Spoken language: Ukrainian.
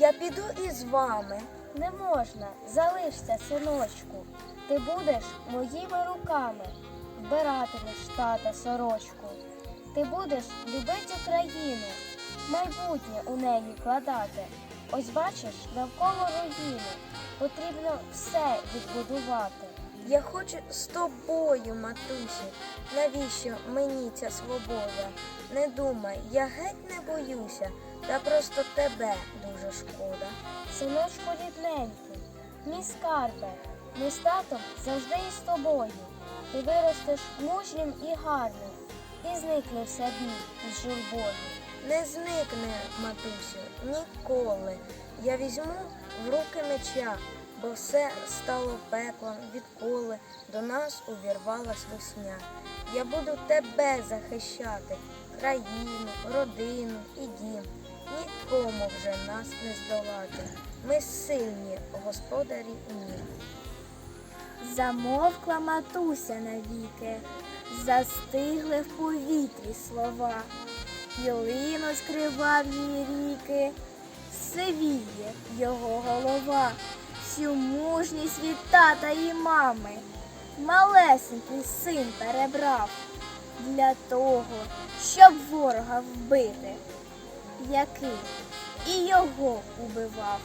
Я піду із вами. Не можна, залишся, синочку. Ти будеш моїми руками, вбиратимеш тата сорочку. Ти будеш любити Україну, майбутнє у неї вкладати. Ось бачиш, навколо руїни потрібно все відбудувати. Я хочу з тобою, матусю. Навіщо мені ця свобода? Не думай, я геть не боюся, та просто тебе дуже шкода. Синочку рідненький, мій скарбе, ми з завжди із тобою. Ти виростеш мужнім і гарним, і зникне все біль із журбою. Не зникне, матусю, ніколи. Я візьму в руки меча, бо все стало пеклом, відколи до нас увірвалась весня. Я буду тебе захищати, країну, родину і дім. Нікому вже нас не здолати. Ми сильні, господарі ні. Замовкла матуся навіки, застигли в повітрі слова, Ялину скривав її ріки, сивіє його голова, всю мужність від тата і мами, малесенький син перебрав для того, щоб ворога вбити, який і його убивав.